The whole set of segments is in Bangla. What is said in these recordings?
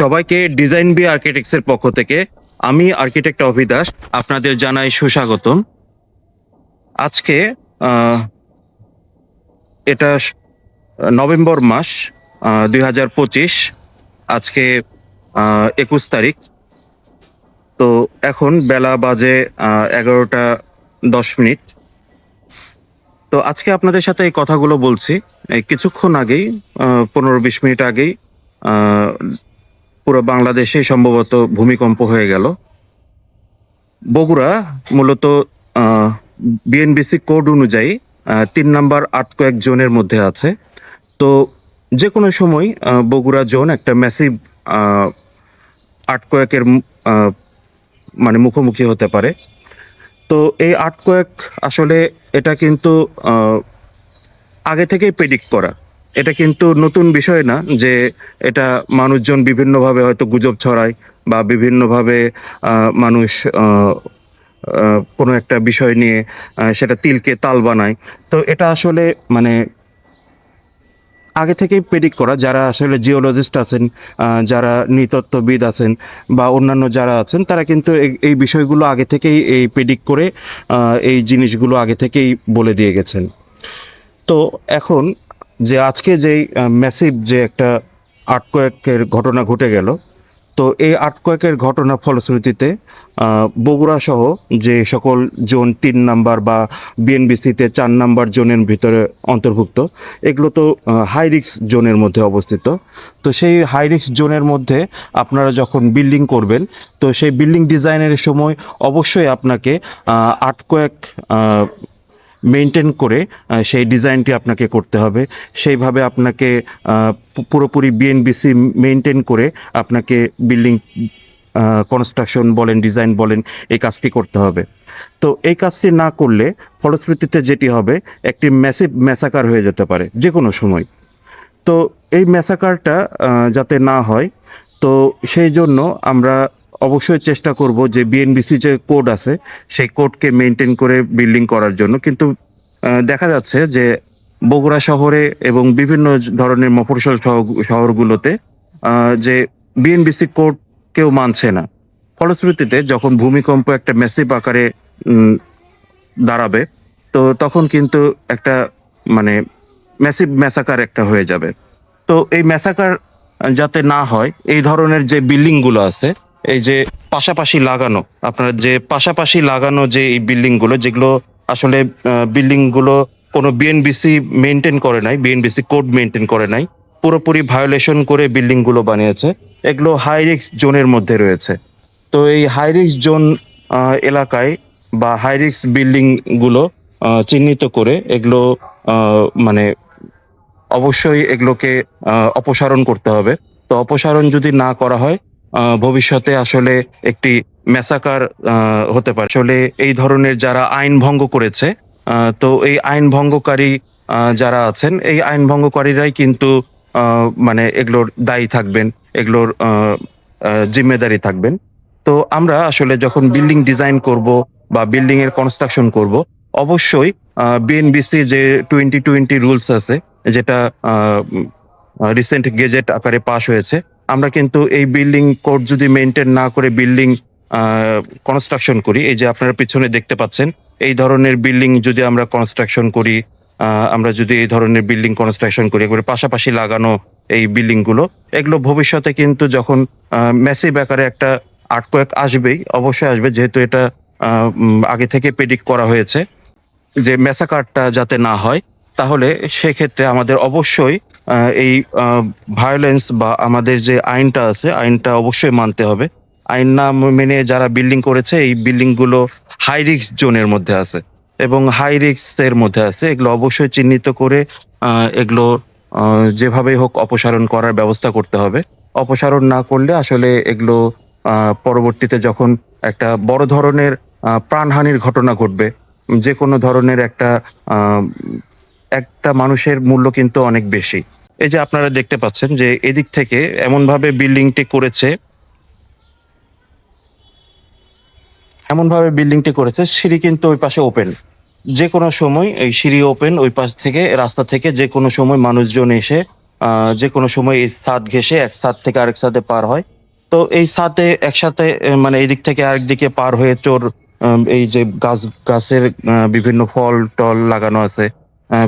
সবাইকে ডিজাইন বি আর্কিটেক্টসের পক্ষ থেকে আমি আর্কিটেক্ট অভিদাস, আপনাদের জানাই সুস্বাগতম। আজকে এটা নভেম্বর মাস দুই হাজার পঁচিশ, আজকে একুশ তারিখ। তো এখন বেলা বাজে এগারোটা দশ মিনিট। তো আজকে আপনাদের সাথে এই কথাগুলো বলছি। কিছুক্ষণ আগেই পনেরো বিশ মিনিট আগেই পুরো বাংলাদেশে সম্ভবত ভূমিকম্প হয়ে গেল। বগুড়া মূলত বিএনবিসি কোড অনুযায়ী তিন নাম্বার আট কয়েক জোনের মধ্যে আছে। তো যে কোনো সময় বগুড়া জোন একটা ম্যাসিভ আট আর্থকোয়েকের মানে মুখোমুখি হতে পারে। তো এই আট কয়েক আসলে এটা কিন্তু আগে থেকেই প্রেডিক্ট করা। এটা কিন্তু নতুন বিষয় না যে এটা মানুষজন বিভিন্নভাবে হয়তো গুজব ছড়ায় বা বিভিন্নভাবে মানুষ কোনো একটা বিষয় নিয়ে সেটা তিলকে তাল বানায়। তো এটা আসলে মানে আগে থেকেই প্রেডিক্ট করা, যারা আসলে জিওলজিস্ট আছেন যারা নৃতত্ত্ববিদ আছেন বা অন্যান্য যারা আছেন, তারা কিন্তু এই- এই বিষয়গুলো আগে থেকেই এই প্রেডিক্ট করে এই জিনিসগুলো আগে থেকেই বলে দিয়ে গেছেন। তো এখন যে আজকে যেই ম্যাসিভ যে একটা আর্টকয়েকের ঘটনা ঘটে গেল, তো এই আর্টকয়েকের ঘটনা ফলশ্রুতিতে বগুড়া সহ যে সকল জোন তিন নাম্বার বা বিএনবিসিতে চার নাম্বার জোনের ভিতরে অন্তর্ভুক্ত, এগুলো তো হাই রিক্স জোনের মধ্যে অবস্থিত। তো সেই হাই রিক্স জোনের মধ্যে আপনারা যখন বিল্ডিং করবেন, তো সেই বিল্ডিং ডিজাইনের সময় অবশ্যই আপনাকে আর্টকয়েক মেনটেন করে সেই ডিজাইনটি আপনাকে করতে হবে। সেইভাবে আপনাকে পুরোপুরি বিএনবিসি মেনটেন করে আপনাকে বিল্ডিং কনস্ট্রাকশন বলেন ডিজাইন বলেন, এই কাজটি করতে হবে। তো এই কাজটি না করলে ফলশ্রুতিতে যেটি হবে, একটি ম্যাসিভ ম্যাসাকার হয়ে যেতে পারে যে কোনো সময়। তো এই ম্যাসাকারটা যাতে না হয়, তো সেই জন্য আমরা অবশ্যই চেষ্টা করব যে বিএনবিসি যে কোড আছে, সেই কোডকে মেনটেন করে বিল্ডিং করার জন্য। কিন্তু দেখা যাচ্ছে যে বগুড়া শহরে এবং বিভিন্ন ধরনের শহর- শহরগুলোতে যে বিএনবিসি কোড কেউ মানছে না। ফলশ্রুতিতে যখন ভূমিকম্প একটা ম্যাসিভ আকারে দাঁড়াবে, তো তখন কিন্তু একটা মানে ম্যাসিভ ম্যাসাকার একটা হয়ে যাবে। তো এই ম্যাসাকার যাতে না হয়, এই ধরনের যে বিল্ডিংগুলো আছে এই যে পাশাপাশি লাগানো, আপনার যে পাশাপাশি লাগানো যে এই বিল্ডিংগুলো যেগুলো আসলে বিল্ডিংগুলো কোনো বিএনবিসি মেনটেন করে নাই বিএনবিসি কোড মেনটেন করে নাই, পুরোপুরি ভায়োলেশন করে বিল্ডিংগুলো বানিয়েছে। এগুলো হাই রিস্ক জোনের মধ্যে রয়েছে। তো এই হাই রিস্ক জোন এলাকায় বা হাই বিল্ডিংগুলো চিহ্নিত করে এগুলো মানে অবশ্যই এগুলোকে অপসারণ করতে হবে। তো অপসারণ যদি না করা হয় ভবিষ্যতে আসলে একটি মেসাকার হতে পারে। আসলে এই ধরনের যারা আইন ভঙ্গ করেছে তো এই আইন ভঙ্গকারী যারা আছেন, এই আইন ভঙ্গকারীরাই কিন্তু মানে এগুলোর দায়ী থাকবেন, এগুলোর জিম্মেদারি থাকবেন। তো আমরা আসলে যখন বিল্ডিং ডিজাইন করব বা বিল্ডিং এর কনস্ট্রাকশন করব, অবশ্যই বিএনবিসি যে টোয়েন্টি টোয়েন্টি রুলস আছে, যেটা রিসেন্ট গেজেট আকারে পাশ হয়েছে আমরা কিন্তু এই বিল্ডিং কোড যদি মেনটেন না করে বিল্ডিং কনস্ট্রাকশন করি, এই যে আপনারা পিছনে দেখতে পাচ্ছেন, এই ধরনের বিল্ডিং যদি আমরা কনস্ট্রাকশন করি আমরা যদি এই ধরনের বিল্ডিং কনস্ট্রাকশন করি, একবারে পাশাপাশি লাগানো এই বিল্ডিংগুলো এগুলো ভবিষ্যতে কিন্তু যখন মেসিভ আকারে একটা আর্টকোয়েক আসবেই, অবশ্যই আসবে, যেহেতু এটা আগে থেকে প্রেডিক্ট করা হয়েছে যে মেসাকারটা যাতে না হয়, তাহলে সেক্ষেত্রে আমাদের অবশ্যই এই ভায়োলেন্স বা আমাদের যে আইনটা আছে, আইনটা অবশ্যই মানতে হবে। আইন না মেনে যারা বিল্ডিং করেছে, এই বিল্ডিংগুলো হাই রিক্স জোনের মধ্যে আছে এবং হাই রিক্সের মধ্যে আছে। এগুলো অবশ্যই চিহ্নিত করে এগুলো যেভাবেই হোক অপসারণ করার ব্যবস্থা করতে হবে। অপসারণ না করলে আসলে এগুলো পরবর্তীতে যখন একটা বড় ধরনের প্রাণহানির ঘটনা ঘটবে, যে কোনো ধরনের একটা একটা মানুষের মূল্য কিন্তু অনেক বেশি। এই যে আপনারা দেখতে পাচ্ছেন যে এদিক থেকে এমন ভাবে বিল্ডিংটি করেছে এমন ভাবে বিল্ডিংটি করেছে, সিঁড়ি কিন্তু ওই পাশে ওপেন যে কোনো সময় এই সিঁড়ি ওপেন ওই পাশ থেকে, রাস্তা থেকে যে কোনো সময় মানুষজন এসে যে কোনো সময় এই ছাদ ঘেসে এক ছাদ থেকে আরেক ছাদে পার হয়। তো এই ছাদে একসাথে মানে এই দিক থেকে আরেক দিকে পার হয়ে চোর এই যে গাছ, গাছের বিভিন্ন ফল টল লাগানো আছে।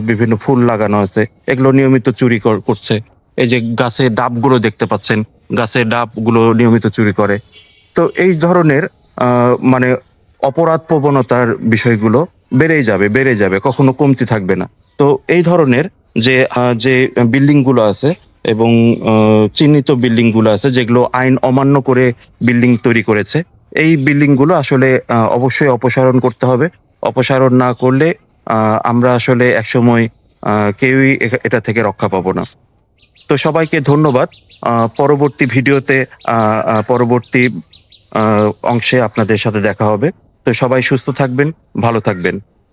বিভিন্ন ফুল লাগানো আছে। এগুলো নিয়মিত চুরি কর- করছে। এই যে গাছের ডাবগুলো দেখতে পাচ্ছেন গাছের ডাবগুলো নিয়মিত চুরি করে। তো এই ধরনের মানে অপরাধ প্রবণতার বিষয়গুলো বেড়েই যাবে, বেড়ে যাবে, কখনো কমতি থাকবে না। তো এই ধরনের যে যে বিল্ডিংগুলো আছে এবং চিহ্নিত বিল্ডিংগুলো আছে, যেগুলো আইন অমান্য করে বিল্ডিং তৈরি করেছে, এই বিল্ডিংগুলো আসলে অবশ্যই অপসারণ করতে হবে। অপসারণ না করলে আমরা আসলে একসময় কেউই এটা থেকে রক্ষা পাবো না। তো সবাইকে ধন্যবাদ। পরবর্তী ভিডিওতে পরবর্তী অংশে আপনাদের সাথে দেখা হবে। তো সবাই সুস্থ থাকবেন, ভালো থাকবেন।